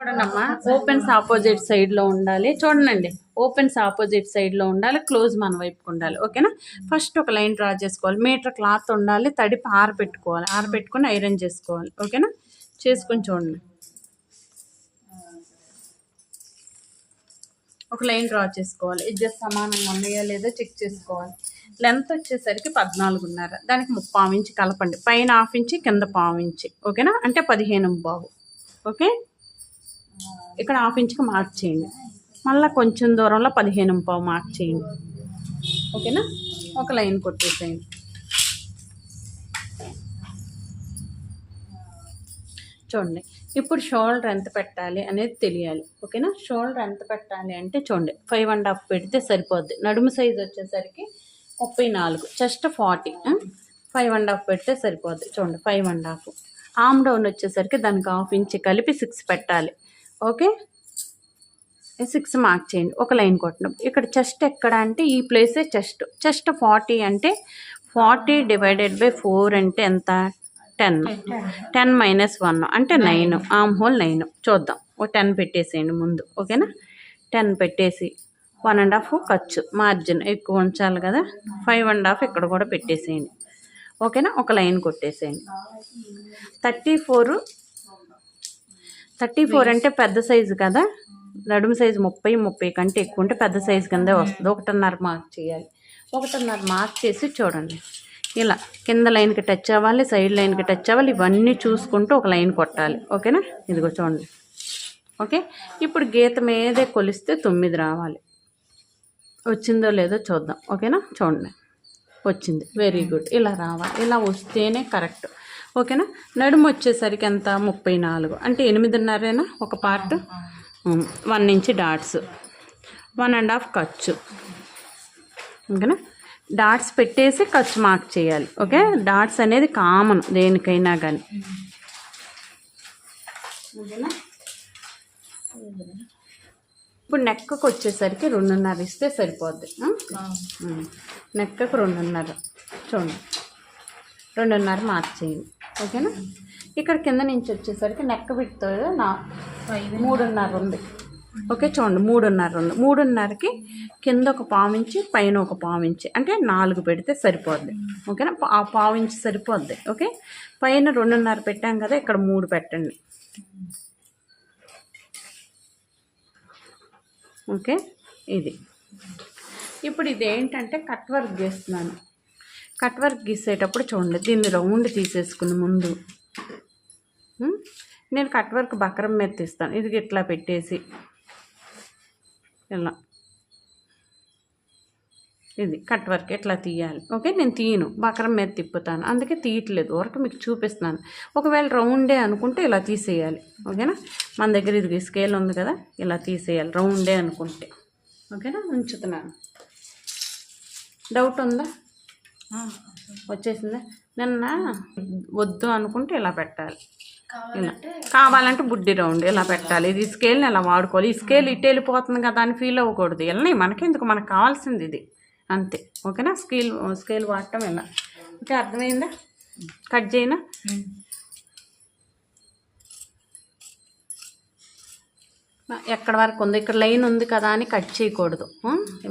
చూడండమ్మా opens opposite సైడ్లో ఉండాలి. చూడండి ఓపెన్స్ ఆపోజిట్ సైడ్లో ఉండాలి క్లోజ్ మన వైపుకి ఉండాలి. ఓకేనా? ఫస్ట్ ఒక లైన్ డ్రా చేసుకోవాలి. మీటర్ క్లాత్ ఉండాలి తడిపి ఆరబెట్టుకోవాలి ఆరబెట్టుకొని ఐరన్ చేసుకోవాలి. ఓకేనా? చేసుకొని చూడండి. ఒక లైన్ డ్రా చేసుకోవాలి. ఎడ్జెస్ సమానంగా ఉన్నాయా లేదో చెక్ చేసుకోవాలి. లెంత్ వచ్చేసరికి పద్నాలుగున్నర. దానికి ముప్పావు ఇంచి కలపండి. పైన హాఫ్ ఇంచి కింద పావు ఇంచి. ఓకేనా? అంటే పదిహేను బావు ఓకే? ఇక్కడ హాఫ్ ఇంచ్కి మార్క్ చేయండి. మళ్ళీ కొంచెం దూరంలో పదిహేను పావు మార్క్ చేయండి. ఓకేనా? ఒక లైన్ కొట్టేసేయండి. చూడండి ఇప్పుడు షోల్డర్ ఎంత పెట్టాలి అనేది తెలియాలి. ఓకేనా? షోల్డర్ ఎంత పెట్టాలి అంటే చూడండి ఫైవ్ అండ్ హాఫ్ పెడితే సరిపోద్ది. నడుము సైజ్ వచ్చేసరికి ముప్పై నాలుగు chest forty five and half పెడితే సరిపోద్ది. చూడండి five and half. Arm down వచ్చేసరికి దానికి హాఫ్ ఇంచ్ కలిపి సిక్స్ పెట్టాలి. ఓకే? సిక్స్ మార్క్ చేయండి. ఒక లైన్ కొట్టడం. ఇక్కడ చెస్ట్ ఎక్కడ అంటే ఈ ప్లేసే చెస్ట్ చెస్ట్ ఫార్టీ అంటే ఫార్టీ డివైడెడ్ బై ఫోర్ అంటే ఎంత? టెన్ టెన్ మైనస్ వన్ అంటే నైన్ ఆమ్ హోల్ నైన్ చూద్దాం. ఓ టెన్ పెట్టేసేయండి ముందు. ఓకేనా? టెన్ పెట్టేసి వన్ అండ్ హాఫ్ ఖర్చు. మార్జిన్ ఎక్కువ ఉంచాలి కదా. ఫైవ్ అండ్ హాఫ్ ఇక్కడ కూడా పెట్టేసేయండి. ఓకేనా? ఒక లైన్ కొట్టేసేయండి. థర్టీ ఫోర్ థర్టీ ఫోర్ అంటే పెద్ద సైజు కదా? నడుము సైజు ముప్పై ముప్పై కంటే ఎక్కువ ఉంటే పెద్ద సైజు కిందే వస్తుంది. ఒకటిన్నర మార్క్ చేయాలి. ఒకటిన్నర మార్క్ చేసి చూడండి. ఇలా కింద లైన్కి టచ్ అవ్వాలి సైడ్ లైన్కి టచ్ అవ్వాలి. ఇవన్నీ చూసుకుంటూ ఒక లైన్ కొట్టాలి. ఓకేనా? ఇదిగో చూడండి. ఓకే? ఇప్పుడు గీత మీదే కొలిస్తే తొమ్మిది రావాలి. వచ్చిందో లేదో చూద్దాం. ఓకేనా? చూడండి. వచ్చింది. Very good. ఇలా రావాలి. ఇలా వస్తేనే కరెక్ట్. ఓకేనా? నడుము వచ్చేసరికి ఎంత? ముప్పై నాలుగు. అంటే ఎనిమిదిన్నరేనా? ఒక part? One inch dots. One and half ఖర్చు. ఓకేనా? డాట్స్ పెట్టేసి ఖర్చు మార్క్ చేయాలి. ఓకే? డాట్స్ అనేది కామన్ దేనికైనా కానీ ఓకేనా? ఇప్పుడు నెక్కకు వచ్చేసరికి రెండున్నర ఇస్తే సరిపోద్ది. నెక్కకు రెండున్నర. చూడండి. రెండున్నర మార్క్ చేయండి ఓకేనా? ఇక్కడ కింద నుంచి వచ్చేసరికి నెక్క విడుతో నా మూడున్నర ఉంది. ఓకే చూడండి మూడున్నర ఉంది. మూడున్నరకి కింద ఒక పావించి పైన ఒక పావించి అంటే నాలుగు పెడితే సరిపోద్ది. ఓకేనా? ఆ పావించి సరిపోద్ది. ఓకే? పైన రెండున్నర పెట్టాం కదా ఇక్కడ మూడు పెట్టండి. ఓకే? ఇది. ఇప్పుడు ఇది ఏంటంటే కట్ వర్క్ చేస్తున్నాను. కట్ వర్క్ గీసేటప్పుడు చూడండి దీన్ని రౌండ్ తీసేసుకుని ముందు. నేను కట్ వర్క్ బకరం మీద తీస్తాను. ఇది ఇట్లా పెట్టేసి ఇలా. ఇది కట్ వర్క్ ఎట్లా తీయాలి? ఓకే నేను తీయను. బకరం మీద తిప్పుతాను. అందుకే తీయట్లేదు. వరకు మీకు చూపిస్తున్నాను. ఒకవేళ రౌండే అనుకుంటే ఇలా తీసేయాలి. ఓకేనా? మన దగ్గర ఇది స్కేల్ ఉంది కదా ఇలా తీసేయాలి. రౌండే అనుకుంటే. ఓకేనా? ఉంచుతున్నాను. డౌట్ ఉందా? వచ్చేసిందా? నిన్న వద్దు అనుకుంటే ఇలా పెట్టాలి. ఇలా. కావాలంటే బుడ్డి రౌండ్ ఇలా పెట్టాలి. ఇది ఈ స్కేల్ని ఇలా వాడుకోవాలి? ఈ స్కేల్ ఇటు వెళ్ళిపోతుంది కదా అని ఫీల్ అవ్వకూడదు. వెళ్ళని మనకెందుకు? మనకు కావాల్సింది ఇది. అంతే. ఓకేనా? స్కేల్ స్కేల్ వాడటం ఇలా ఓకే అర్థమైందా? కట్ చేయనా? ఎక్కడ వరకు ఉంది? ఇక్కడ లైన్ ఉంది కదా అని కట్ చేయకూడదు.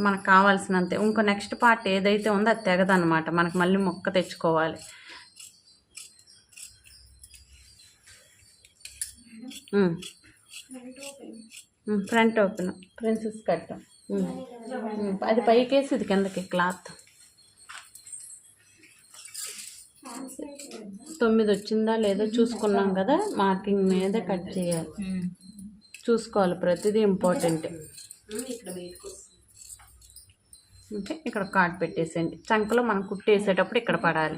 మనకు కావాల్సినంతే. ఇంకో నెక్స్ట్ పార్ట్ ఏదైతే ఉందో అది తెగదనమాట మనకు మళ్ళీ మొక్క తెచ్చుకోవాలి. Front open. Princess cut. అది పైకేసి ఇది కిందకి క్లాత్. తొమ్మిది వచ్చిందా లేదో చూసుకున్నాం కదా. మార్కింగ్ మీద కట్ చేయాలి. చూసుకోవాలి. ప్రతిదీ ఇంపార్టెంట్ ఓకే ఇక్కడ కార్డ్ పెట్టేసేయండి. చంకలో మనం కుట్టేసేటప్పుడు ఇక్కడ పడాలి.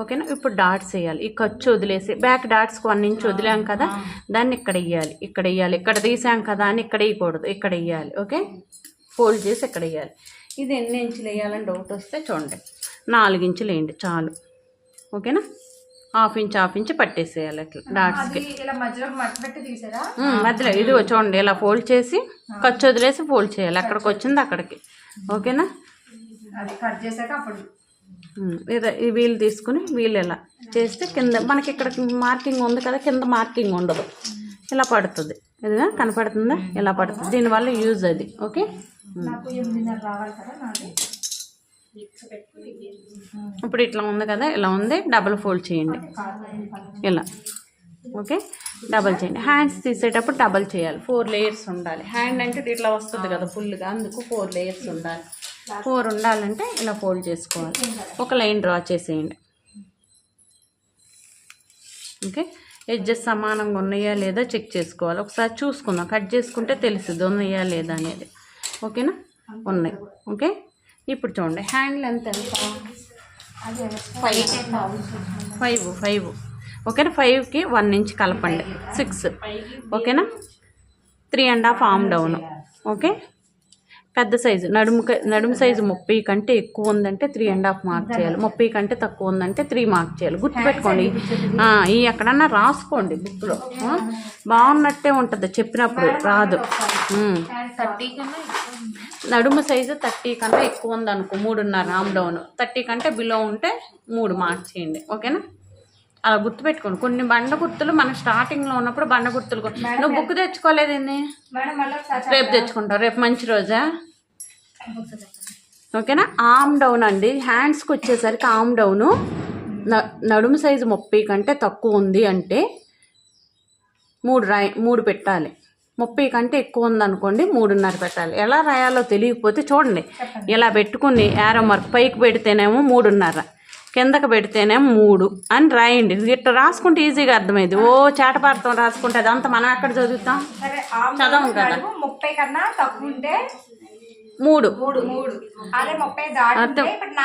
ఓకేనా? ఇప్పుడు డాట్స్ వేయాలి. ఈ ఖర్చు వదిలేసి బ్యాక్ డాట్స్కి వన్ ఇంచ్ వదిలాం కదా దాన్ని ఇక్కడ వేయాలి. ఇక్కడ వేయాలి. ఇక్కడ తీసాం కదా అని ఇక్కడ వేయకూడదు. ఇక్కడ వేయాలి. ఓకే? ఫోల్డ్ చేసి ఇక్కడ వేయాలి. ఇది ఎన్ని ఇంచులు వేయాలని డౌట్ వస్తే చూడండి. నాలుగు ఇంచులు వేయండి. చాలు. ఓకేనా? హాఫ్ ఇంచ్ హాఫ్ ఇంచ్ పట్టేసేయాలి అట్లా. డాట్స్కి మధ్యలో ఇది చూడండి ఇలా ఫోల్డ్ చేసి ఖర్చు వదిలేసి ఫోల్డ్ చేయాలి. అక్కడికి వచ్చింది అక్కడికి. ఓకేనా? అది కట్ చేసాక అప్పుడు. ఉమ్, ఇదే ఈ వీల్ తీసుకుని వీల్ ఇలా చేస్తే కింద మనకి ఇక్కడ మార్కింగ్ ఉంది కదా కింద మార్కింగ్ ఉండదు. ఇలా పడుతుంది. ఇదిగా కనపడుతుందా? ఇలా పడుతుంది. దీనివల్ల యూజ్ అది. ఓకే నాకు ఎనిమిదిన్నర రావాలి కదా నాది ఇప్పుడు ఇట్లా ఉంది కదా ఇలా ఉంది. డబుల్ ఫోల్డ్ చేయండి. ఇలా. ఓకే డబల్ చేయండి. హ్యాండ్స్ తీసేటప్పుడు డబల్ చేయాలి. ఫోర్ లేయర్స్ ఉండాలి. హ్యాండ్ అంటే ఇట్లా వస్తుంది కదా ఫుల్గా అందుకు ఫోర్ లేయర్స్ ఉండాలి. ఫోర్ ఉండాలంటే ఇలా ఫోల్డ్ చేసుకోవాలి. ఒక లైన్ డ్రా చేసేయండి. ఓకే ఎడ్జెస్ సమానంగా ఉన్నాయా లేదా చెక్ చేసుకోవాలి. ఒకసారి చూసుకుందాం. కట్ చేసుకుంటే తెలుస్తుంది ఉన్నాయా లేదా అనేది. ఓకేనా ఉన్నాయి. ఓకే ఇప్పుడు చూడండి. హ్యాండ్ లెంత్ ఎంత? ఫైవ్ ఫైవ్ ఫైవ్ ఓకేనా? ఫైవ్కి వన్ ఇంచ్ కలపండి. సిక్స్ ఓకేనా? Three and half arm down okay పెద్ద సైజు. నడుము నడుము సైజు ముప్పై కంటే ఎక్కువ ఉందంటే త్రీ అండ్ హాఫ్ మార్క్ చేయాలి. ముప్పై కంటే తక్కువ ఉందంటే త్రీ మార్క్ చేయాలి. గుర్తుపెట్టుకోండి. ఈ ఎక్కడన్నా రాసుకోండి బుక్లో. బాగున్నట్టే ఉంటుంది. చెప్పినప్పుడు రాదు. నడుము సైజు థర్టీ కన్నా ఎక్కువ ఉంది అనుకో మూడున్నర ఆమ్ డౌన్ థర్టీ కంటే బిలో ఉంటే మూడు మార్క్ చేయండి. ఓకేనా? అలా గుర్తుపెట్టుకోండి. కొన్ని బండ గుర్తులు మనం స్టార్టింగ్లో ఉన్నప్పుడు బండ గుర్తులు నువ్వు బుక్ తెచ్చుకోలేదు రేపు తెచ్చుకుంటావు రేపు మంచి రోజా? ఓకేనా? ఆమ్ డౌన్ అండి. హ్యాండ్స్కి వచ్చేసరికి ఆమ్ డౌను నడుము సైజు ముప్పై కంటే తక్కువ ఉంది అంటే మూడు రాయి మూడు పెట్టాలి. ముప్పై కంటే ఎక్కువ ఉందనుకోండి మూడున్నర పెట్టాలి. ఎలా రాయాలో తెలియకపోతే చూడండి. ఇలా పెట్టుకుని యారో మార్క్ పైకి పెడితేనేమో మూడున్నర. కిందకి పెడితేనేమో మూడు అని రాయండి. ఇట్లా రాసుకుంటే ఈజీగా అర్థమైంది. ఓ చేటపారతం రాసుకుంటే అదంతా మనం ఎక్కడ చదువుతాం? చదవం కదా. ముప్పై కన్నా తక్కువ ఉంటే మూడు.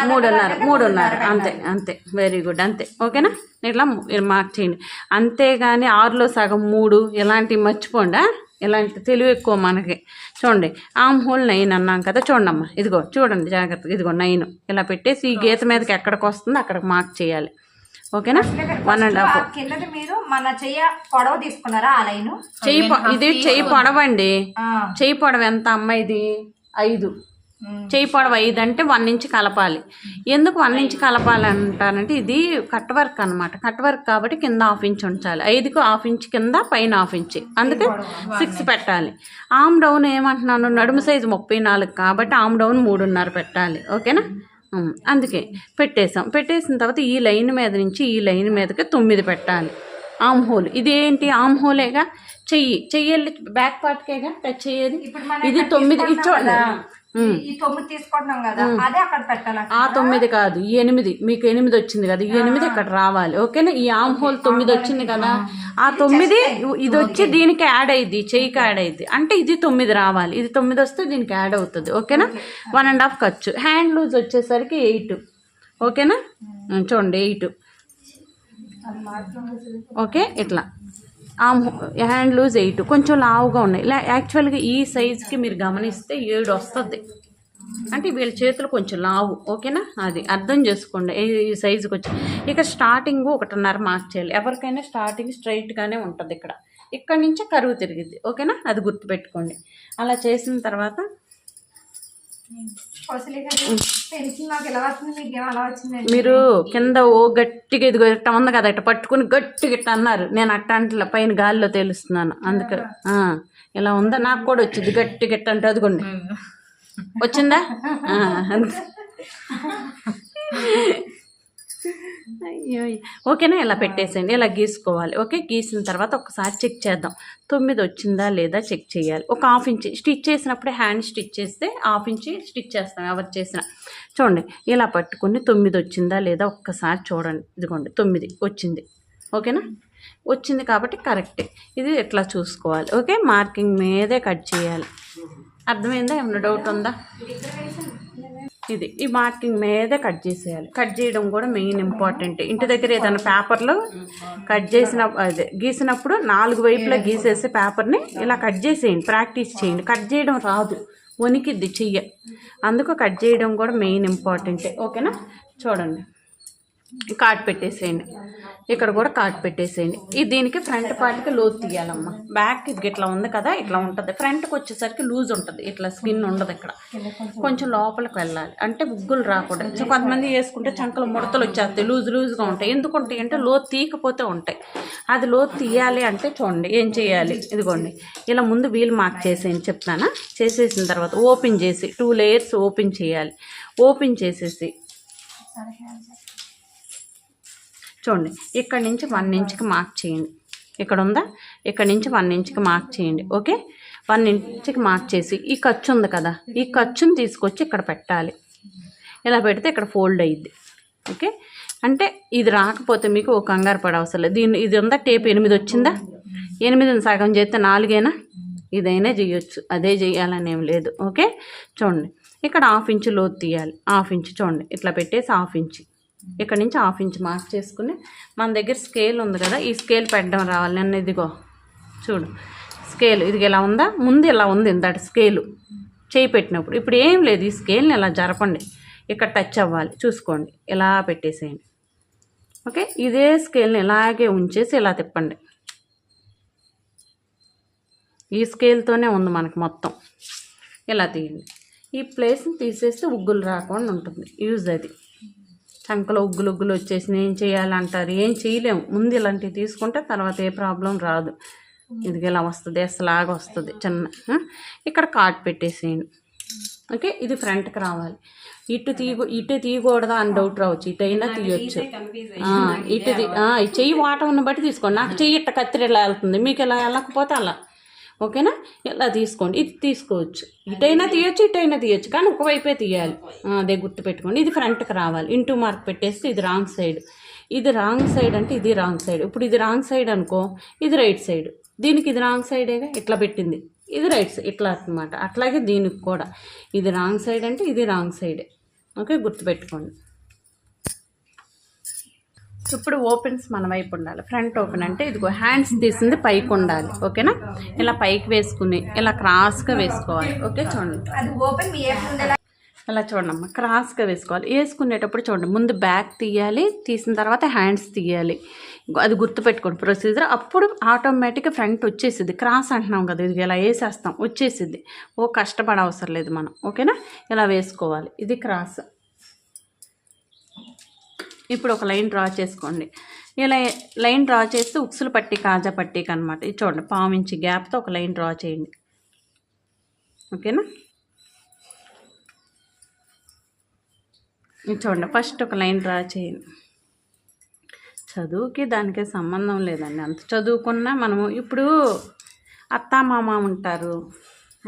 మూడున్నర మూడున్నర అంతే అంతే. వెరీ గుడ్ అంతే. ఓకేనా? ఇట్లా మార్క్ చేయండి. అంతేగాని ఆరులో సగం మూడు. ఇలాంటివి మర్చిపోండి? ఇలాంటి తెలివి ఎక్కువ మనకి. చూడండి ఆమ్ హోల్ నైన్ అన్నాం కదా చూడండి అమ్మా ఇదిగో చూడండి జాగ్రత్తగా. ఇదిగో నైన్. ఇలా పెట్టేసి ఈ గీత మీదకి ఎక్కడికి వస్తుందో అక్కడికి మార్క్ చేయాలి. ఓకేనా? వన్ అండ్ హాఫ్ కిందది మీరు మన చెయ్య పొడవ తీసుకున్నారా ఆ లైన్? చెయ్యి ఇది చెయ్యి పొడవండి. చెయ్యి పొడవ ఎంత అమ్మ ఇది ఐదు. చేయి పొడవు ఐదు అంటే వన్ ఇంచ్ కలపాలి. ఎందుకు వన్ ఇంచ్ కలపాలి అంటానంటే ఇది కట్ వర్క్ అనమాట కట్ వర్క్ కాబట్టి కింద హాఫ్ ఇంచ్ ఉంచాలి. ఐదుకు హాఫ్ ఇంచ్ కింద పైన హాఫ్ ఇంచ్. అందుకే సిక్స్ పెట్టాలి. ఆమ్ డౌన్ ఏమంటున్నాను? నడుము సైజు ముప్పై నాలుగు కాబట్టి ఆమ్ డౌన్ మూడున్నర పెట్టాలి. ఓకేనా? అందుకే పెట్టేసాం పెట్టేసిన తర్వాత ఈ లైన్ మీద నుంచి ఈ లైన్ మీదకి తొమ్మిది పెట్టాలి. Arm hole. ఇది ఏంటి ఆమ్ హోలేగా? చెయ్యి. చెయ్యి వెళ్ళి బ్యాక్ పార్ట్కేగా? టచ్ మనం ఇది తొమ్మిది కదా, ఈ- తొమ్మిది తీసుకుంటున్నాం కదా అదే అక్కడ పెట్టాలి? ఆ తొమ్మిది కాదు ఈ ఎనిమిది. మీకు ఎనిమిది వచ్చింది కదా ఈ ఎనిమిది ఇక్కడ రావాలి ఓకేనా? ఈ ఆమ్ హోల్ తొమ్మిది వచ్చింది కదా ఆ తొమ్మిది ఇది వచ్చి దీనికి యాడ్ అయ్యింది చెయ్యికి యాడ్ అయ్యింది అంటే ఇది తొమ్మిది రావాలి ఇది తొమ్మిది వస్తే దీనికి యాడ్ అవుతుంది ఓకేనా? వన్ అండ్ హాఫ్ ఖర్చు. హ్యాండ్ లూజ్ వచ్చేసరికి ఎయిట్ ఓకేనా? చూడండి ఎయిట్. ఓకే ఇట్లా. ఆమ్ హ్యాండ్ లూజ్ ఎయిట్ కొంచెం లావుగా ఉన్నాయి. ఇలా యాక్చువల్గా ఈ సైజుకి మీరు గమనిస్తే ఏడు వస్తుంది. అంటే వీళ్ళ చేతులు కొంచెం లావు. ఓకేనా? అది అర్థం చేసుకోండి. ఈ- ఈ సైజుకి వచ్చి. ఇక స్టార్టింగ్ ఒకటిన్నర మార్క్ చేయాలి. ఎవరికైనా స్టార్టింగ్ స్ట్రైట్గానే ఉంటుంది ఇక్కడ. ఇక్కడ నుంచే కరువు తిరిగిద్ది. ఓకేనా? అది గుర్తుపెట్టుకోండి. అలా చేసిన తర్వాత మీరు కింద ఓ గట్టిగా ఇదిగో ఇట్ట ఉంది కదా ఇట్ట పట్టుకుని గట్టిగా ఇట్ట అన్నారు. నేను అట్ట అంటే పైన గాలిలో తేలుస్తున్నాను. అందుకే ఇలా ఉందా? నాకు కూడా వచ్చింది గట్టిగా ఇట్ట అంటే అదిగోండి. వచ్చిందా. అయ్యో ఓకేనా? ఇలా పెట్టేసేయండి. ఇలా గీసుకోవాలి. ఓకే? గీసిన తర్వాత ఒకసారి చెక్ చేద్దాం. తొమ్మిది వచ్చిందా లేదా చెక్ చేయాలి. ఒక హాఫ్ ఇంచ్ స్టిచ్ చేసినప్పుడే హ్యాండ్ స్టిచ్ చేస్తే హాఫ్ ఇంచ్ స్టిచ్ చేస్తాం. ఎవరు చేసిన. చూడండి. ఇలా పట్టుకుని తొమ్మిది వచ్చిందా లేదా ఒక్కసారి చూడండి. ఇదిగోండి. తొమ్మిది వచ్చింది. ఓకేనా? వచ్చింది కాబట్టి కరెక్టే. ఇది ఎట్లా చూసుకోవాలి? ఓకే? మార్కింగ్ మీదే కట్ చేయాలి. అర్థమైందా? ఏమైనా డౌట్ ఉందా? ఇది. ఈ మార్కింగ్ మీదే కట్ చేసేయాలి. కట్ చేయడం కూడా మెయిన్ ఇంపార్టెంట్. ఇంటి దగ్గర ఏదైనా పేపర్లో కట్ చేసిన అదే గీసినప్పుడు నాలుగు వైపులా గీసేసి పేపర్ని ఇలా కట్ చేసేయండి. ప్రాక్టీస్ చేయండి. కట్ చేయడం రాదు. వణికిద్ది చెయ్య. అందుకు కట్ చేయడం కూడా మెయిన్ ఇంపార్టెంటే. ఓకేనా? చూడండి. కార్డ్ పెట్టేసేయండి. ఇక్కడ కూడా కాట్ పెట్టేసేయండి. ఇది దీనికి ఫ్రంట్ పార్ట్కి లోతు తీయాలమ్మా. బ్యాక్ ఇది ఇట్లా ఉంది కదా ఇట్లా ఉంటుంది. ఫ్రంట్కి వచ్చేసరికి లూజ్ ఉంటుంది. ఇట్లా స్కిన్ ఉండదు ఇక్కడ. కొంచెం లోపలికి వెళ్ళాలి. అంటే బుగ్గులు రాకూడదు. సో కొంతమంది వేసుకుంటే చంకలు ముడతలు వచ్చేస్తాయి. లూజ్ లూజ్గా ఉంటాయి. ఎందుకుంటాయి అంటే లోతు తీయకపోతే ఉంటాయి. అది లోతు తీయాలి అంటే చూడండి ఏం చేయాలి? ఇదిగోండి. ఇలా ముందు వీల్ మార్క్ చేసేయండి. చెప్తానా? చేసేసిన తర్వాత ఓపెన్ చేసి టూ లేయర్స్ ఓపెన్ చేయాలి. ఓపెన్ చేసేసి చూడండి. ఇక్కడ నుంచి వన్ ఇంచ్కి మార్క్ చేయండి. ఇక్కడ ఉందా? ఇక్కడ నుంచి వన్ ఇంచ్కి మార్క్ చేయండి. ఓకే వన్ ఇంచ్కి మార్క్ చేసి ఈ ఖర్చు ఉంది కదా ఈ ఖర్చుని తీసుకొచ్చి ఇక్కడ పెట్టాలి. ఇలా పెడితే ఇక్కడ ఫోల్డ్ అయ్యిద్ది ఓకే అంటే ఇది రాకపోతే మీకు ఒక కంగారు పడ అవసరం లేదు. దీన్ని ఇది ఉందా? టేప్ ఎనిమిది వచ్చిందా? ఎనిమిదిని సగం చేస్తే నాలుగేనా? ఇదైనా చేయొచ్చు. అదే చేయాలని ఏం లేదు. ఓకే చూడండి. ఇక్కడ హాఫ్ ఇంచ్ లోతు తీయాలి. హాఫ్ ఇంచ్ చూడండి. ఇట్లా పెట్టేసి హాఫ్ ఇంచ్ ఇక్కడ నుంచి హాఫ్ ఇంచ్ మార్క్ చేసుకుని మన దగ్గర స్కేల్ ఉంది కదా ఈ స్కేల్ పెట్టడం రావాలి నన్ను ఇదిగో. చూడు. స్కేల్ ఇది ఎలా ఉందా? ముందు ఇలా ఉంది ఇంతటి స్కేలు. చేయి పెట్టినప్పుడు. ఇప్పుడు ఏం లేదు ఈ స్కేల్ని ఇలా జరపండి. ఇక్కడ టచ్ అవ్వాలి. చూసుకోండి. ఇలా పెట్టేసేయండి. ఓకే? ఇదే స్కేల్ని ఇలాగే ఉంచేసి ఇలా తిప్పండి. ఈ స్కేల్తోనే ఉంది మనకి మొత్తం. ఇలా తీయండి. ఈ ప్లేస్ని తీసేస్తే ఉగ్గులు రాకుండా ఉంటుంది. యూజ్ అది. చంకలో ఉగ్గులు ఉగ్గులు వచ్చేసి ఏం చేయాలంటారు? ఏం చేయలేము ముందు ఇలాంటివి తీసుకుంటే తర్వాత ఏ ప్రాబ్లం రాదు. ఇది ఇలా వస్తుంది అసలాగా వస్తుంది. చిన్న? ఇక్కడ కార్డ్ పెట్టేసేయండి. ఓకే? ఇది ఫ్రంట్కి రావాలి. ఇటు తీయ ఇటు తీయకూడదా అని డౌట్ రావచ్చు. ఇటు అయినా తీయొచ్చు. ఇటు చెయ్యి వాటం బట్టి తీసుకోండి. నాకు చెయ్యి ఇట్ట కత్తిరి ఇలా వెళ్తుంది. మీకు ఇలా వెళ్ళకపోతే అలా. ఓకేనా? ఇలా తీసుకోండి? ఇది తీసుకోవచ్చు. ఇటైనా తీయొచ్చు ఇటైనా తీయొచ్చు. కానీ ఒకవైపే తీయాలి. అదే గుర్తు పెట్టుకోండి ఇది ఫ్రంట్కి రావాలి. ఇంటూ మార్క్ పెట్టేస్తే ఇది రాంగ్ సైడ్. ఇది రాంగ్ సైడ్ అంటే ఇది రాంగ్ సైడ్. ఇప్పుడు ఇది రాంగ్ సైడ్ అనుకో ఇది రైట్ సైడ్. దీనికి ఇది రాంగ్ సైడేగా ఇట్లా పెట్టింది. ఇది రైట్ సైడ్. ఇట్లా అన్నమాట. అట్లాగే దీనికి కూడా. ఇది రాంగ్ సైడ్ అంటే ఇది రాంగ్ సైడే. ఓకే? గుర్తుపెట్టుకోండి. ఇప్పుడు ఓపెన్స్ మన వైపు ఉండాలి ఫ్రంట్ ఓపెన్ అంటే ఇదిగో హ్యాండ్స్ తీసింది పైకి ఉండాలి ఓకేనా? ఇలా పైకి వేసుకుని ఇలా క్రాస్గా వేసుకోవాలి. ఓకే చూడండి. ఇలా చూడండి అమ్మ క్రాస్గా వేసుకోవాలి. వేసుకునేటప్పుడు చూడండి ముందు బ్యాక్ తీయాలి తీసిన తర్వాత హ్యాండ్స్ తీయాలి. అది గుర్తుపెట్టుకోండి ప్రొసీజర్ అప్పుడు ఆటోమేటిక్గా ఫ్రంట్ వచ్చేసిద్ది. క్రాస్ అంటున్నాం కదా ఇది ఇలా వేసేస్తాం వచ్చేసిద్ది. ఓ కష్టపడ అవసరం లేదు మనం. ఓకేనా? ఇలా వేసుకోవాలి. ఇది క్రాస్ ఇప్పుడు ఒక లైన్ డ్రా చేసుకోండి. ఇలా లైన్ డ్రా చేస్తే ఉక్సులు పట్టి కాజా పట్టికి అనమాట ఇది చూడండి పావు ఇంచి గ్యాప్తో ఒక లైన్ డ్రా చేయండి. ఓకేనా? ఇది చూడండి ఫస్ట్ ఒక లైన్ డ్రా చేయండి. చదువుకి దానికి సంబంధం లేదండి. అంత చదువుకున్నా మనము ఇప్పుడు అత్త మామ ఉంటారు.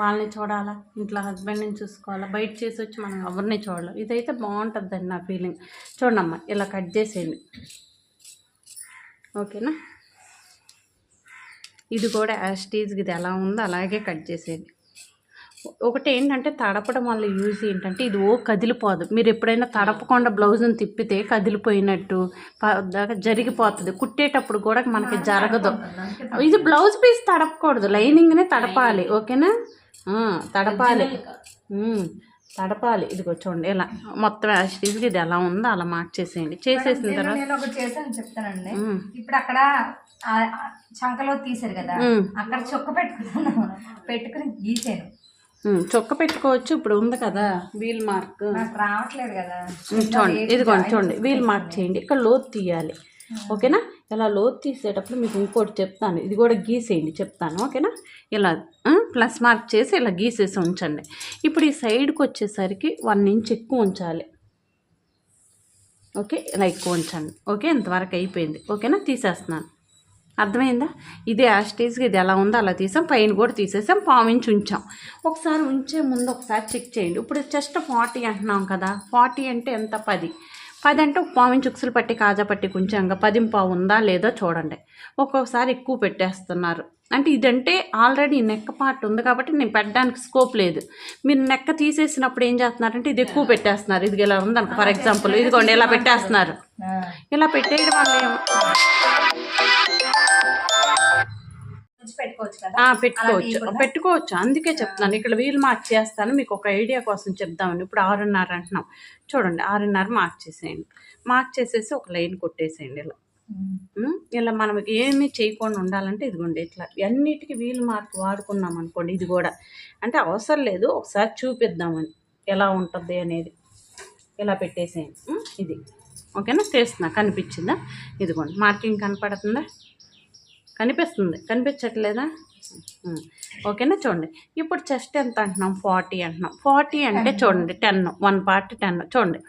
వాళ్ళని చూడాలా? ఇంట్లో హస్బెండ్ని చూసుకోవాలా? బయట చేసి వచ్చి మనం ఎవరిని చూడాలి. ఇదైతే బాగుంటుందండి నా ఫీలింగ్ చూడమ్మా ఇలా కట్ చేసేయండి. ఓకేనా? ఇది కూడా యాస్టీజ్కి ఇది ఎలా ఉందో అలాగే కట్ చేసేయండి. ఒకటి ఏంటంటే తడపడం వల్ల యూజ్ ఏంటంటే ఇది ఓ కదిలిపోదు. మీరు ఎప్పుడైనా తడపకుండా బ్లౌజ్ని తిప్పితే కదిలిపోయినట్టు జరిగిపోతుంది. కుట్టేటప్పుడు కూడా మనకి జరగదు. ఇది బ్లౌజ్ పీస్ తడపకూడదు. లైనింగ్నే తడపాలి. ఓకేనా? తడపాలి. తడపాలి. ఇదిగో చూడండి ఇలా మొత్తం యాస్టీజ్కి ఇది ఎలా ఉందో అలా మార్క్ చేసేయండి. చేసేసిన తర్వాత నేను ఒకటి చేశాను చెప్తానండి. ఇప్పుడు అక్కడ చంకలో తీసారు కదా. అక్కడ చొక్క పెట్టుకున్నాను. పెట్టుకుని గీసాను. చొక్క పెట్టుకోవచ్చు ఇప్పుడు ఉంది కదా వీల్ మార్క్ రావట్లేదు కదా. చూడండి ఇదిగోండి చూడండి వీల్ మార్క్ చేయండి. ఇక్కడ లోతు తీయాలి. ఓకేనా? ఇలా లోతు తీసేటప్పుడు మీకు ఇంకోటి చెప్తాను. ఇది కూడా గీసేయండి చెప్తాను. ఓకేనా? ఇలా ప్లస్ మార్క్ చేసి ఇలా గీసేసి ఉంచండి. ఇప్పుడు ఈ సైడ్కి వచ్చేసరికి వన్ ఇంచ్ ఎక్కువ ఉంచాలి. ఓకే? ఇలా ఎక్కువ ఉంచండి. ఓకే? ఇంతవరకు అయిపోయింది. ఓకేనా? తీసేస్తున్నాను. అర్థమైందా? ఇది యాస్టేజ్కి ఇది ఎలా ఉందో అలా తీసాం. పైన కూడా తీసేసాం. పావించి ఉంచాం. ఒకసారి ఉంచే ముందు ఒకసారి చెక్ చేయండి. ఇప్పుడు జస్ట్ ఫార్టీ అంటున్నాం కదా. ఫార్టీ అంటే ఎంత? పది. పది అంటే ఒక పావించి ఉక్సులు పట్టి కాజా పట్టి కొంచెంగా పది పావు ఉందా లేదో చూడండి. ఒక్కొక్కసారి ఎక్కువ పెట్టేస్తున్నారు. అంటే ఇదంటే ఆల్రెడీ నెక్క పార్ట్ ఉంది కాబట్టి నేను పెట్టడానికి స్కోప్ లేదు. మీరు నెక్క తీసేసినప్పుడు ఏం చేస్తున్నారంటే ఇది ఎక్కువ పెట్టేస్తున్నారు. ఇది ఇలా ఉందనుకో. ఫర్ ఎగ్జాంపుల్ ఇదిగోండి ఇలా పెట్టేస్తున్నారు. ఇలా పెట్టేయడం వల్ల పెట్టుకోవచ్చు కదా? పెట్టుకోవచ్చు. అందుకే చెప్తున్నాను. ఇక్కడ వీల్ మార్క్ చేస్తాను. మీకు ఒక ఐడియా కోసం చెప్దామని. ఇప్పుడు ఆరున్నర అంటున్నాం. చూడండి ఆరున్నర మార్క్ చేసేయండి. మార్క్ చేసేసి ఒక లైన్ కొట్టేసేయండి ఇలా. ఇలా మనం ఏమీ చేయకుండా ఉండాలంటే ఇదిగోండి ఇట్లా అన్నిటికీ వీల్ మార్క్ వాడుకున్నాం అనుకోండి ఇది కూడా. అంటే అవసరం లేదు ఒకసారి చూపిద్దామని. ఎలా ఉంటుంది అనేది. ఇలా పెట్టేసేయండి. ఇది. ఓకేనా? చేస్తున్నా. కనిపించిందా? ఇదిగోండి. మార్కింగ్ కనపడుతుందా? కనిపిస్తుంది. కనిపించట్లేదా? ఓకేనా? చూడండి. ఇప్పుడు చెస్ట్ ఎంత అంటున్నాం? ఫార్టీ అంటున్నాం. ఫార్టీ అంటే చూడండి టెన్. One part ten. చూడండి.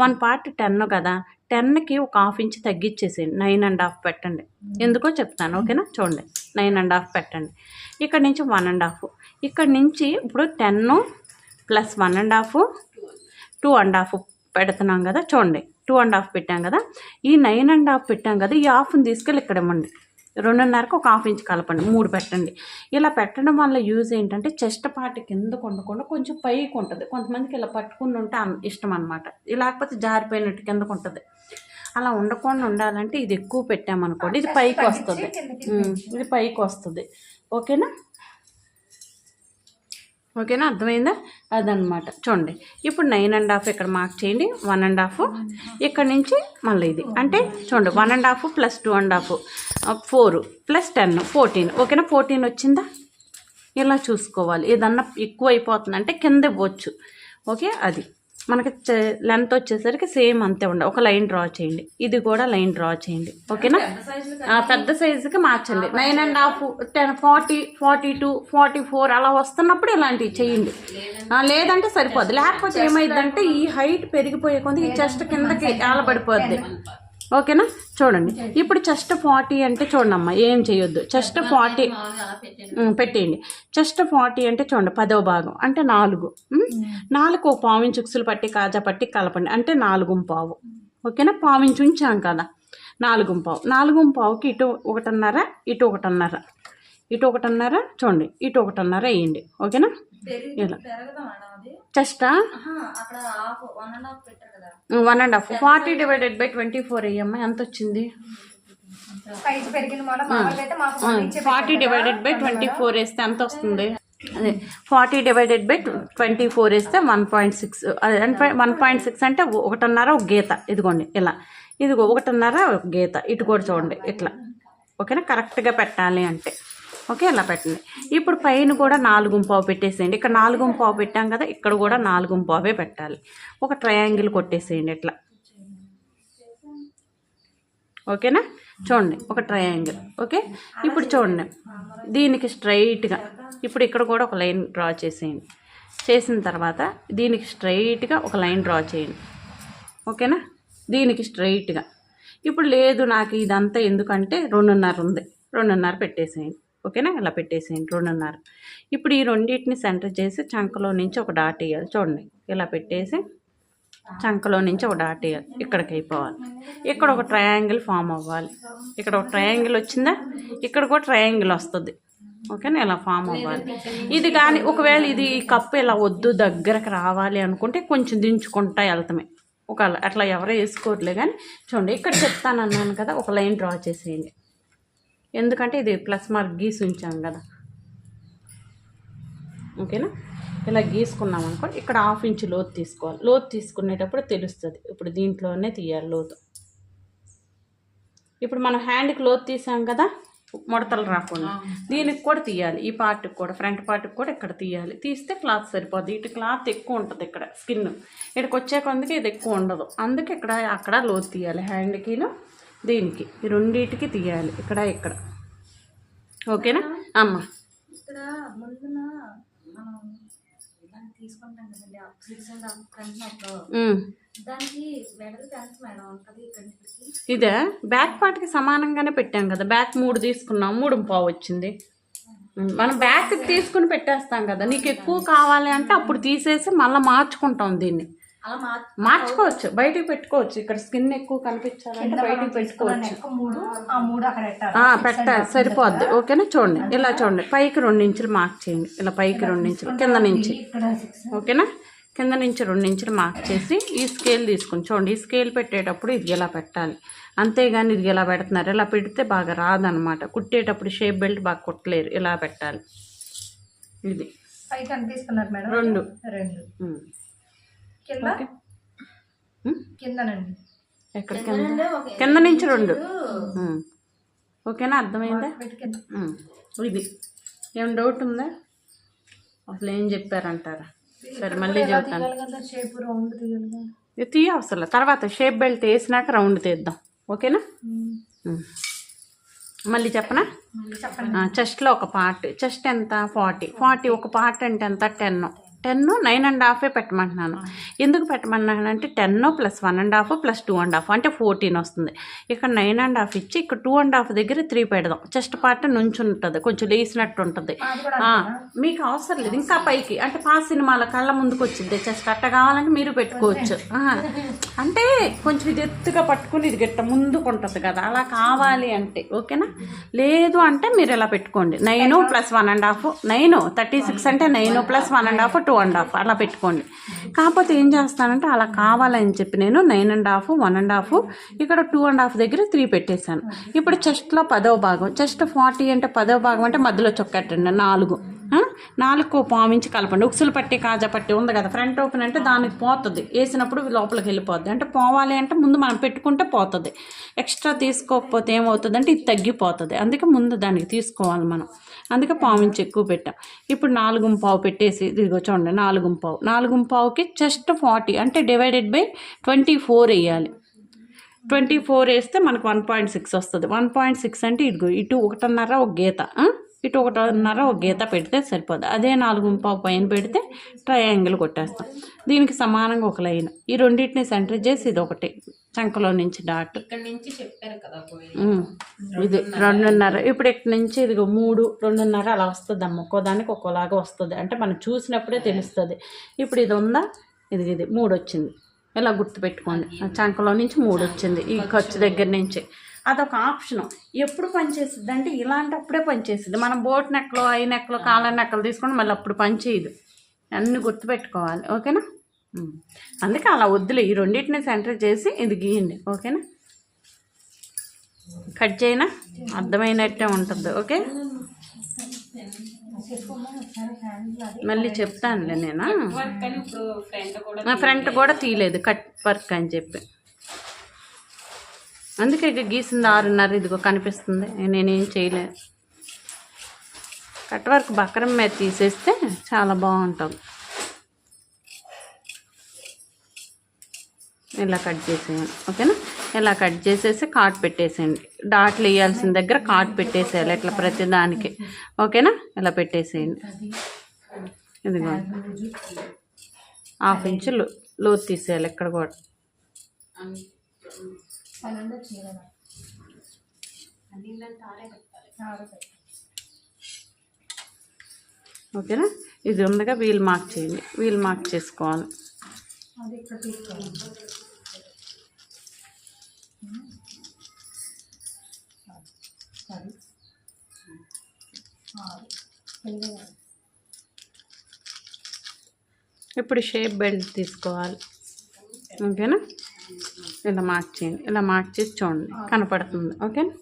వన్ పార్ట్ టెన్ కదా? టెన్కి ఒక హాఫ్ ఇంచ్ తగ్గించేసేయండి నైన్ అండ్ హాఫ్ పెట్టండి. ఎందుకో చెప్తాను ఓకేనా? చూడండి. నైన్ అండ్ హాఫ్ పెట్టండి. ఇక్కడ నుంచి వన్ అండ్ హాఫ్. ఇక్కడ నుంచి ఇప్పుడు ten plus one and half two and half పెడుతున్నాం కదా? చూడండి. టూ అండ్ హాఫ్ పెట్టాం కదా? ఈ నైన్ అండ్ హాఫ్ పెట్టాం కదా? ఈ హాఫ్ని తీసుకెళ్ళి ఇక్కడ ఇవ్వండి. రెండున్నరకు ఒక హాఫ్ ఇంచ్ కలపండి మూడు పెట్టండి. ఇలా పెట్టడం వల్ల యూజ్ ఏంటంటే చెస్ట్ పార్ట్ కిందకు ఉండకుండా కొంచెం పైకి ఉంటుంది. కొంతమందికి ఇలా పట్టుకుని ఉంటే ఇష్టం అనమాట లేకపోతే జారిపోయినట్టు కిందకు ఉంటుంది అలా ఉండకుండా ఉండాలంటే ఇది ఎక్కువ పెట్టామనుకోండి ఇది పైకి వస్తుంది. ఇది పైకి వస్తుంది. ఓకేనా? ఓకేనా? అర్థమైందా? అదనమాట చూడండి. ఇప్పుడు నైన్ అండ్ హాఫ్ ఇక్కడ మార్క్ చేయండి. One and half. ఇక్కడ నుంచి మళ్ళీ ఇది. అంటే చూడండి one and half plus two and half four plus ten fourteen. ఓకేనా? ఫోర్టీన్ వచ్చిందా? ఇలా చూసుకోవాలి? ఏదన్నా ఎక్కువ అయిపోతుందంటే కింద ఇవ్వచ్చు. ఓకే? అది. మనకి లెంత్ వచ్చేసరికి సేమ్ అంతే ఉండ ఒక లైన్ డ్రా చేయండి. ఇది కూడా లైన్ డ్రా చేయండి. ఓకేనా పెద్ద సైజుకి మార్చండి. Nine and half ten forty forty two forty four అలా వస్తున్నప్పుడు ఇలాంటివి చేయండి. లేదంటే సరిపోద్ది. లేకపోతే ఏమైందంటే ఈ హైట్ పెరిగిపోయే కొద్ది ఈ చెస్ట్ కిందకి ఏలబడిపోద్ది. ఓకేనా? చూడండి. ఇప్పుడు చెస్ట్ ఫార్టీ అంటే చూడండి అమ్మా ఏం చేయొద్దు. చెస్ట్ ఫార్టీ పెట్టేయండి. చెస్ట్ ఫార్టీ అంటే చూడండి పదో భాగం. అంటే నాలుగు. నాలుగు ఓ పావించి ఉక్సులు పట్టి కాజా పట్టి కలపండి. అంటే నాలుగు పావు. ఓకేనా? పావించి ఉంచాం కదా. నాలుగు పావు. నాలుగు పావుకి ఇటు ఒకటిన్నర ఇటు ఒకటిన్నర. ఇటు ఒకటిన్నర చూడండి. ఇటు ఒకటిన్నర వేయండి. ఓకేనా? ఇలా. చెస్టా one and half forty divided by twenty four అయ్యమ్మా ఎంత వచ్చింది forty divided by twenty four వేస్తే ఎంత వస్తుంది అదే forty divided by twenty four వేస్తే వన్ పాయింట్ సిక్స్ అదే వన్ పాయింట్ సిక్స్ అంటే ఒకటిన్నర ఒక గీత. ఇదిగోండి ఇలా. ఇదిగో ఒకటిన్నర ఒక గీత. ఇటు కూడా చూడండి ఇట్లా. ఓకేనా? కరెక్ట్గా పెట్టాలి అంటే. ఓకే అలా పెట్టండి. ఇప్పుడు పైన కూడా నాలుగు పావు పెట్టేసేయండి. ఇక్కడ నాలుగు పావు పెట్టాం కదా ఇక్కడ కూడా నాలుగు పావే పెట్టాలి. ఒక ట్రయాంగిల్ కొట్టేసేయండి ఇట్లా. ఓకేనా? చూడండి ఒక ట్రయాంగిల్ ఓకే? ఇప్పుడు చూడండి దీనికి స్ట్రైట్గా ఇప్పుడు ఇక్కడ కూడా ఒక లైన్ డ్రా చేసేయండి. చేసిన తర్వాత దీనికి స్ట్రైట్గా ఒక లైన్ డ్రా చేయండి. ఓకేనా? దీనికి స్ట్రైట్గా ఇప్పుడు లేదు నాకు ఇదంతా ఎందుకంటే రెండున్నర ఉంది. రెండున్నర పెట్టేసేయండి. ఓకేనా? ఇలా పెట్టేసేయండి రెండున్నర ఇప్పుడు ఈ రెండింటిని సెంటర్ చేసి చంకలో నుంచి ఒక డాట్ వేయాలి. చూడండి ఇలా పెట్టేసి చంకలో నుంచి ఒక డాట్ వేయాలి. ఇక్కడికి అయిపోవాలి ఇక్కడ ఒక ట్రయాంగిల్ ఫామ్ అవ్వాలి. ఇక్కడ ఒక ట్రయాంగిల్ వచ్చిందా? ఇక్కడ కూడా ట్రయాంగిల్ వస్తుంది. ఓకేనా? ఇలా ఫామ్ అవ్వాలి. ఇది కానీ ఒకవేళ ఇది కప్పు ఇలా వద్దు దగ్గరకు రావాలి అనుకుంటే కొంచెం దించుకుంటా వెళ్తామే. ఒక అట్లా ఎవరో వేసుకోవట్లే కానీ చూడండి ఇక్కడ చెప్తాను అన్నాను కదా ఒక లైన్ డ్రా చేసేయండి. ఎందుకంటే ఇది ప్లస్ మార్క్ గీసి ఉంచాం కదా. ఓకేనా? ఇలా గీసుకున్నాం అనుకోండి ఇక్కడ హాఫ్ ఇంచ్ లోతు తీసుకోవాలి. లోతు తీసుకునేటప్పుడు తెలుస్తుంది. ఇప్పుడు దీంట్లోనే తీయాలి లోతు. ఇప్పుడు మనం హ్యాండ్కి లోతు తీసాం కదా ముడతలు రాకుండా. దీనికి కూడా తీయాలి. ఈ పార్ట్కి కూడా ఫ్రంట్ పార్ట్కి కూడా ఇక్కడ తీయాలి. తీస్తే క్లాత్ సరిపోద్ది. ఇటు క్లాత్ ఎక్కువ ఉంటుంది ఇక్కడ స్కిన్. ఇక్కడికి వచ్చే కొందుకే ఇది ఎక్కువ ఉండదు. అందుకే ఇక్కడ అక్కడ లోతు తీయాలి హ్యాండ్కిను దీనికి ఈ రెండింటికి తీయాలి ఇక్కడ ఇక్కడ. ఓకేనా? అమ్మ. ఇక్కడ ముందున మనం తీసుకుంటాం కదండి. దానికి మేడం ఇదే? బ్యాక్ పార్ట్కి సమానంగానే పెట్టాం కదా బ్యాక్ మూడు తీసుకున్నాం మూడు పావు వచ్చింది. మనం బ్యాక్ తీసుకుని పెట్టేస్తాం కదా నీకు ఎక్కువ కావాలి అంటే అప్పుడు తీసేసి మళ్ళీ మార్చుకుంటాం దీన్ని. మార్చుకోవచ్చు బయటికి పెట్టుకోవచ్చు. ఇక్కడ స్కిన్ ఎక్కువ కనిపించాలంటే బయటికి పెట్టుకోవచ్చు. పెట్టాలి. సరిపోద్ది. ఓకేనా? చూడండి. ఇలా చూడండి. పైకి రెండు ఇంచులు మార్క్ చేయండి. ఇలా పైకి రెండు ఇంచులు కింద నుంచి. ఓకేనా? కింద నుంచి రెండు ఇంచులు మార్క్ చేసి ఈ స్కేల్ తీసుకుని చూడండి. ఈ స్కేల్ పెట్టేటప్పుడు ఇది ఇలా పెట్టాలి? అంతేగాని ఇది ఇలా పెడుతున్నారు? ఇలా పెడితే బాగా రాదనమాట కుట్టేటప్పుడు షేప్ బెల్ట్ బాగా కుట్టలేరు. ఇలా పెట్టాలి. ఇది రెండు. రెండు. కింద. కిందనండి. ఎక్కడ కింద కింద నుంచి రెండు. ఓకేనా? అర్థమైందా. ఇది. ఏం డౌట్ ఉందా? అసలు ఏం చెప్పారంటారా? సరే మళ్ళీ చెప్తాను తీయ అవసరం. తర్వాత షేప్ బెల్ట్ వేసినాక రౌండ్ తీద్దాం. ఓకేనా. మళ్ళీ చెప్పనా? చెస్ట్లో ఒక పార్ట్. చెస్ట్ ఎంత? ఫార్టీ. ఫార్టీ ఒక పార్ట్ అంటే ఎంత? టెన్. టెన్ నైన్ అండ్ హాఫే పెట్టమంటున్నాను. ఎందుకు పెట్టమన్నాను అంటే ten plus one and half plus two and half అంటే ఫోర్టీన్ వస్తుంది. ఇక్కడ నైన్ అండ్ హాఫ్ ఇచ్చి ఇక్కడ టూ అండ్ హాఫ్ దగ్గర త్రీ పెడదాం. చెస్ట్ పార్ట్ నుంచి ఉంటుంది కొంచెం లేసినట్టు ఉంటుంది మీకు అవసరం లేదు. ఇంకా పైకి అంటే పా సినిమాల కళ్ళ ముందుకు వచ్చింది చెస్ట్ అట్ట కావాలంటే మీరు పెట్టుకోవచ్చు. అంటే కొంచెం ఇది ఎత్తుగా పట్టుకుని ఇది గిట్ట ముందుకు ఉంటుంది కదా. అలా కావాలి అంటే ఓకేనా? లేదు అంటే మీరు ఇలా పెట్టుకోండి. Nine plus one and half. Nine thirty six అంటే nine plus one and half two and half అలా పెట్టుకోండి. కాకపోతే ఏం చేస్తానంటే అలా కావాలని చెప్పి నేను nine and half one and half ఇక్కడ టూ అండ్ హాఫ్ దగ్గర త్రీ పెట్టేశాను. ఇప్పుడు చెస్ట్లో పదవ భాగం చెస్ట్ ఫార్టీ అంటే పదవ భాగం అంటే మధ్యలో చొక్కెట్టండి నాలుగు. నాలుగు పావించి కలపండి. ఉక్సులు పట్టి కాజా పట్టి ఉంది కదా ఫ్రంట్ ఓపెన్ అంటే దానికి పోతుంది. వేసినప్పుడు లోపలికి వెళ్ళిపోద్ది. అంటే పోవాలి అంటే ముందు మనం పెట్టుకుంటే పోతుంది. ఎక్స్ట్రా తీసుకోకపోతే ఏమవుతుంది అంటే ఇది తగ్గిపోతుంది. అందుకే ముందు దానికి తీసుకోవాలి మనం. అందుకే పావించి ఎక్కువ పెట్టాం. ఇప్పుడు నాలుగు పావు పెట్టేసి ఇదిగో చూడండి నాలుగు పావు. నాలుగు పావుకి జస్ట్ ఫార్టీ అంటే డివైడెడ్ బై ట్వంటీ ఫోర్ వేయాలి. ట్వంటీ ఫోర్ వేస్తే మనకు వన్ పాయింట్ సిక్స్ వస్తుంది. వన్ పాయింట్ సిక్స్ అంటే ఇదిగో ఇటు ఒకటిన్నర ఒక గీత ఇటు ఒకటిన్నర ఒక గీత పెడితే సరిపోదు. అదే నాలుగు పావు పైన పెడితే ట్రయాంగిల్ కొట్టేస్తాం. దీనికి సమానంగా ఒక లైన్. ఈ రెండింటిని సెంటర్ చేసి ఇది ఒకటి చంకలో నుంచి డాట్. ఇక్కడ నుంచి చెప్పారు కదా ఇది రెండున్నర. ఇప్పుడు ఇక్కడ నుంచి ఇదిగో మూడు రెండున్నర అలా వస్తుంది అమ్మ. ఒక్కోదానికి ఒక్కోలాగా వస్తుంది. అంటే మనం చూసినప్పుడే తెలుస్తుంది. ఇప్పుడు ఇది ఉందా? ఇది ఇది మూడు వచ్చింది ఇలా గుర్తుపెట్టుకోండి. చంకలో నుంచి మూడు వచ్చింది ఈ ఖర్చు దగ్గర నుంచి. అదొక ఆప్షన్. ఎప్పుడు పనిచేస్తుంది అంటే ఇలాంటప్పుడే పనిచేస్తుంది. మనం బోట్ నెక్లో ఐ నెక్లో కాలర్ నెక్కలు తీసుకొని మళ్ళీ అప్పుడు పనిచేయదు అన్నీ గుర్తుపెట్టుకోవాలి. ఓకేనా. అందుకే అలా వద్దులే. ఈ రెండింటిని సెంటర్ చేసి ఇది గీయండి. ఓకేనా? కట్ చేయనా? అర్థమైనట్టే ఉంటుంది. ఓకే? మళ్ళీ చెప్తానులే నేను? ఫ్రెండ్ కూడా నా ఫ్రంట్ కూడా తీయలేదు. కట్ వర్క్ అని చెప్పి. అందుకే ఇక గీసింది ఆరున్నర ఇదిగో కనిపిస్తుంది. నేనేం చేయలేదు కట్ వర్క్ బక్రం మీద తీసేస్తే చాలా బాగుంటుంది. ఇలా కట్ చేసేయండి. ఓకేనా? ఇలా కట్ చేసేసి కాట్ పెట్టేసేయండి. డాట్లు వేయాల్సిన దగ్గర కాట్ పెట్టేసేయాలి ఇట్లా ప్రతి దానికి. ఓకేనా? ఇలా పెట్టేసేయండి. ఇదిగో. హాఫ్ ఇంచు లో- లోతు తీసేయాలి ఇక్కడ కూడా. ఓకేనా? ఇది ఉందిగా వీల్ మార్క్ చేయండి. వీల్ మార్క్ చేసుకోవాలి. పది ఆరు ఇప్పుడు షేప్ బెల్ట్ తీసుకోవాలి. ఓకేనా? ఇలా మార్క్ చేయండి. ఇలా మార్క్ చేసి చూడండి. కనపడుతుంది. ఓకేనా?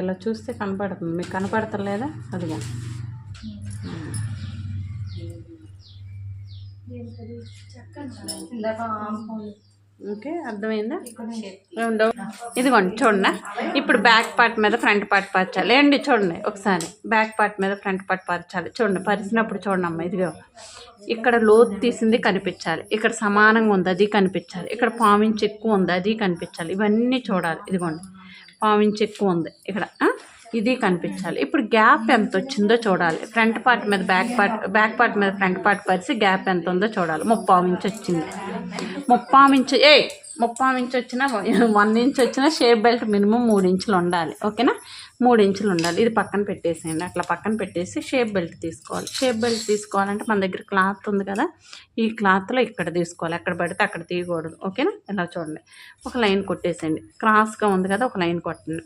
ఇలా చూస్తే కనపడుతుంది. మీకు కనపడతలేదా? అదిగా. ఇందాక ఓకే అర్థమైందా? రెండో. ఇదిగోండి చూడండి. ఇప్పుడు బ్యాక్ పార్ట్ మీద ఫ్రంట్ పార్ట్ పరచాలి. ఏండి చూడండి ఒకసారి. బ్యాక్ పార్ట్ మీద ఫ్రంట్ పార్ట్ పరచాలి. చూడండి పరిచినప్పుడు చూడండి అమ్మ ఇదిగో. ఇక్కడ లోతు తీసింది కనిపించాలి. ఇక్కడ సమానంగా ఉంది అది కనిపించాలి. ఇక్కడ పావించి ఎక్కువ ఉంది అది కనిపించాలి. ఇవన్నీ చూడాలి. ఇదిగోండి పావించి ఎక్కువ ఉంది. ఇక్కడ? ఇది కనిపించాలి. ఇప్పుడు గ్యాప్ ఎంత వచ్చిందో చూడాలి. ఫ్రంట్ పార్ట్ మీద బ్యాక్ పార్ట్ బ్యాక్ పార్ట్ మీద ఫ్రంట్ పార్ట్ పరిచి గ్యాప్ ఎంత ఉందో చూడాలి. ముప్పావు ఇంచు వచ్చింది ముప్పావు ఇంచు ఏ ముప్పావు ఇంచు వచ్చినా వన్ ఇంచ్ వచ్చినా షేప్ బెల్ట్ మినిమం మూడు ఇంచులు ఉండాలి. ఓకేనా? మూడు ఇంచులు ఉండాలి. ఇది పక్కన పెట్టేసేయండి. అట్లా పక్కన పెట్టేసి షేప్ బెల్ట్ తీసుకోవాలి. షేప్ బెల్ట్ తీసుకోవాలంటే మన దగ్గర క్లాత్ ఉంది కదా ఈ క్లాత్లో ఇక్కడ తీసుకోవాలి. ఎక్కడ పడితే అక్కడ తీయకూడదు. ఓకేనా? ఇలా చూడండి. ఒక లైన్ కొట్టేసేయండి. క్రాస్గా ఉంది కదా ఒక లైన్ కొట్టండి.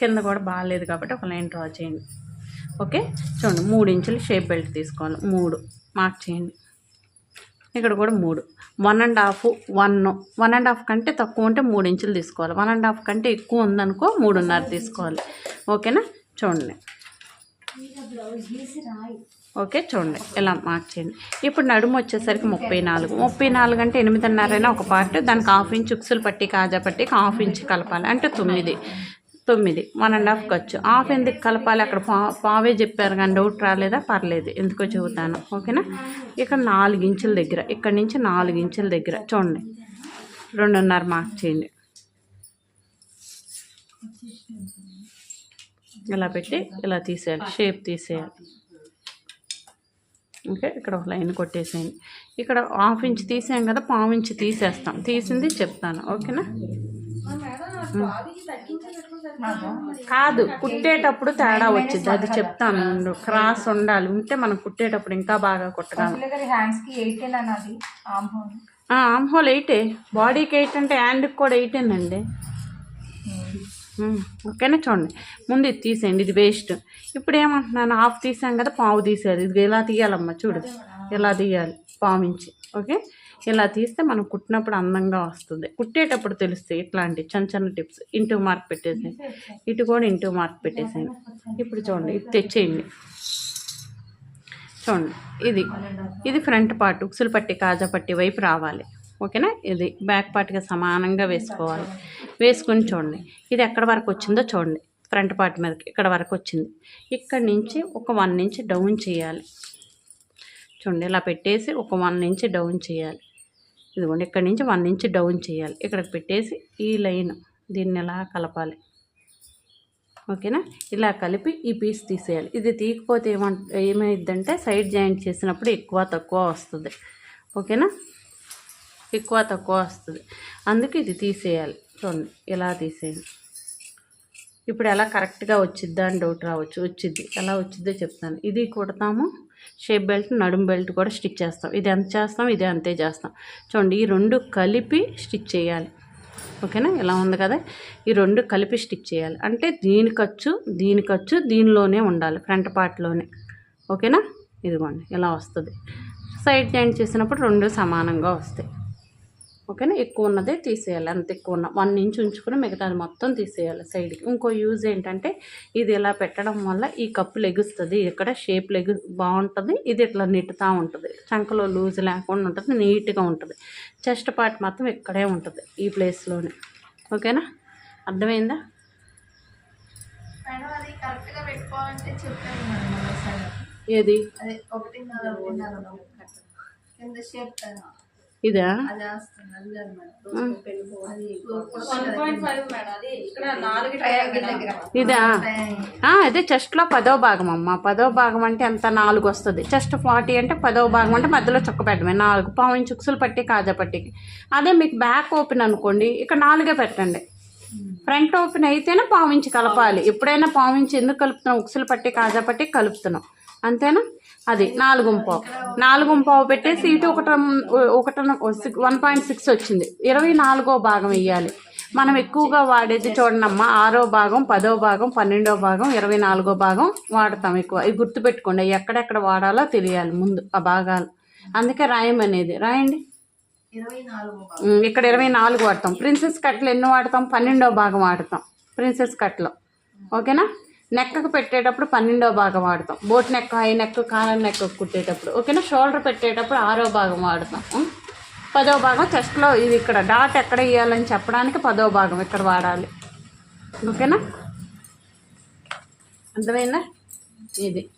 కింద కూడా బాగాలేదు కాబట్టి ఒక లైన్ డ్రా చేయండి. ఓకే? చూడండి మూడు ఇంచులు షేప్ బెల్ట్ తీసుకోవాలి. మూడు. మార్క్ చేయండి. ఇక్కడ కూడా మూడు. One and half one. One and half కంటే తక్కువ ఉంటే మూడు ఇంచులు తీసుకోవాలి. వన్ అండ్ హాఫ్ కంటే ఎక్కువ ఉందనుకో మూడున్నర తీసుకోవాలి. ఓకేనా? చూడండి. ఓకే చూడండి. ఇలా మార్క్ చేయండి. ఇప్పుడు నడుము వచ్చేసరికి ముప్పై నాలుగు. ముప్పై నాలుగు అంటే ఎనిమిదిన్నరైనా ఒక పార్ట్. దానికి హాఫ్ ఇంచ్ ఉక్సులు పట్టి కాజా పట్టి హాఫ్ ఇంచ్ కలపాలి. అంటే తొమ్మిది. తొమ్మిది. వన్ అండ్ హాఫ్ ఖర్చు. హాఫ్ ఎందుకు కలపాలి? అక్కడ పా పావే చెప్పారు కానీ డౌట్ రాలేదా? పర్లేదు. ఎందుకో చెబుతాను. ఓకేనా? ఇక్కడ నాలుగు ఇంచుల దగ్గర. ఇక్కడ నుంచి నాలుగు ఇంచుల దగ్గర. చూడండి. రెండున్నర మార్క్ చేయండి. ఇలా పెట్టి ఇలా తీసేయాలి. షేప్ తీసేయాలి. ఓకే? ఇక్కడ ఒక లైన్ కొట్టేసేయండి. ఇక్కడ హాఫ్ ఇంచ్ తీసాం కదా పావు ఇంచ్ తీసేస్తాం. తీసింది చెప్తాను. ఓకేనా? కాదు కుట్టేటప్పుడు తేడా వచ్చింది అది చెప్తాను. క్రాస్ ఉండాలి. ఉంటే మనం కుట్టేటప్పుడు ఇంకా బాగా కుట్టగలం. ఆమ్ హోల్ ఎయిటే బాడీకి ఎయిట్ అంటే హ్యాండ్కి కూడా ఎయిటేనండి ఓకేనా చూడండి. ముందు ఇది తీసేయండి. ఇది వేస్ట్ ఇప్పుడు ఏమంటున్నాను? హాఫ్ తీసాం కదా పావు తీసేది ఇది ఇలా తీయాలమ్మా? చూడు. ఇలా తీయాలి? పావు ఇంచి. ఓకే? ఇలా తీస్తే మనం కుట్టినప్పుడు అందంగా వస్తుంది. కుట్టేటప్పుడు తెలుస్తాయి ఇట్లాంటి చిన్న చిన్న టిప్స్. ఇంటూ మార్క్ పెట్టేసి ఇటు కూడా ఇంటూ మార్క్ పెట్టేసాను ఇప్పుడు చూడండి ఇది తెచ్చేయండి. చూడండి ఇది. ఇది ఫ్రంట్ పార్ట్ ఉక్సులు పట్టి కాజా పట్టి వైపు రావాలి. ఓకేనా? ఇది బ్యాక్ పార్ట్గా సమానంగా వేసుకోవాలి. వేసుకొని చూడండి ఇది ఎక్కడ వరకు వచ్చిందో చూడండి. ఫ్రంట్ పార్ట్ మీదకి ఇక్కడ వరకు వచ్చింది. ఇక్కడ నుంచి ఒక వన్ ఇంచ్ డౌన్ చేయాలి. చూడండి ఇలా పెట్టేసి ఒక వన్ ఇంచ్ డౌన్ చేయాలి. ఇదిగోండి ఇక్కడ నుంచి వన్ ఇంచ్ డౌన్ చేయాలి. ఇక్కడికి పెట్టేసి ఈ లైన్ దీన్ని ఎలా కలపాలి? ఓకేనా? ఇలా కలిపి ఈ పీస్ తీసేయాలి. ఇది తీయకపోతే ఏమంట ఏమైందంటే సైడ్ జాయింట్ చేసినప్పుడు ఎక్కువ తక్కువ వస్తుంది. ఓకేనా? ఎక్కువ తక్కువ వస్తుంది. అందుకే ఇది తీసేయాలి. చూడండి ఇలా తీసేయండి. ఇప్పుడు ఎలా కరెక్ట్గా వచ్చిద్దా అని డౌట్ రావచ్చు వచ్చిద్ది. ఎలా వచ్చిద్దో చెప్తాను. ఇది కుడతాము. షేప్ బెల్ట్ నడుము బెల్ట్ కూడా స్టిచ్ చేస్తాం. ఇది ఎంత చేస్తాం? ఇది అంతే చేస్తాం. చూడండి ఈ రెండు కలిపి స్టిచ్ చేయాలి. ఓకేనా? ఇలా ఉంది కదా? ఈ రెండు కలిపి స్టిచ్ చేయాలి. అంటే దీని ఖర్చు దీని ఖర్చు దీనిలోనే ఉండాలి ఫ్రంట్ పార్ట్లోనే. ఓకేనా? ఇదిగోండి ఇలా వస్తుంది? సైడ్ జాయింట్ చేసినప్పుడు రెండు సమానంగా వస్తాయి. ఓకేనా ఎక్కువ ఉన్నదే తీసేయాలి. అంత ఎక్కువ ఉన్న వన్ ఇంచ్ ఉంచుకుని మిగతాది మొత్తం తీసేయాలి సైడ్కి. ఇంకో యూజ్ ఏంటంటే ఇది ఇలా పెట్టడం వల్ల ఈ కప్పు లెగుస్తుంది. ఇక్కడ షేప్ లెగు బాగుంటుంది. ఇది ఇట్లా నెట్టుతూ ఉంటుంది. చంకలో లూజ్ లేకుండా ఉంటుంది. నీట్గా ఉంటుంది. చెస్ట్ పార్ట్ మాత్రం ఇక్కడే ఉంటుంది ఈ ప్లేస్లోనే. ఓకేనా? అర్థమైందా? ఏది? ఇదా? ఇదా? ఆ, అదే చెస్ట్లో పదో భాగం అమ్మ. పదో భాగం అంటే ఎంత? నాలుగు వస్తుంది. చెస్ట్ ఫార్టీ అంటే పదో భాగం అంటే మధ్యలో చుక్క పెట్టడమే నాలుగు పావు ఇంచు ఉక్సులు పట్టి కాజా పట్టికి. అదే మీకు బ్యాక్ ఓపెన్ అనుకోండి ఇక్కడ నాలుగే పెట్టండి. ఫ్రంట్ ఓపెన్ అయితేనే పావు ఇంచు కలపాలి. ఎప్పుడైనా పావు ఇంచు ఎందుకు కలుపుతున్నాం ఉక్సులు పట్టి కాజా పట్టి కలుపుతున్నాం అంతేనా? అది నాలుగు పావు. నాలుగు పావు పెట్టేసి ఇటు ఒకట ఒకట వన్ పాయింట్ సిక్స్ వచ్చింది. ఇరవై నాలుగో భాగం వేయాలి మనం ఎక్కువగా వాడేది చూడండమ్మా ఆరో భాగం పదో భాగం పన్నెండో భాగం ఇరవై నాలుగో భాగం వాడతాం ఎక్కువ. ఇది గుర్తుపెట్టుకోండి ఎక్కడెక్కడ వాడాలో తెలియాలి ముందు ఆ భాగాలు. అందుకే రాయమనేది రాయండి. ఇరవై నాలుగు ఉమ్, ఇక్కడ ఇరవై నాలుగు వాడతాం. ప్రిన్సెస్ కట్లు ఎన్ని వాడతాం? పన్నెండో భాగం వాడతాం. ప్రిన్సెస్ కట్లో ఓకేనా? నెక్కకు పెట్టేటప్పుడు పన్నెండో భాగం వాడతాం. బోట్ నెక్క హై నెక్ కాలం నెక్క కుట్టేటప్పుడు. ఓకేనా? షోల్డర్ పెట్టేటప్పుడు ఆరో భాగం వాడతాం. పదో భాగం చెస్ట్లో ఇది ఇక్కడ డాట్ ఎక్కడ వేయాలని చెప్పడానికి పదో భాగం ఇక్కడ వాడాలి. ఓకేనా? అర్థమైందా? ఇది.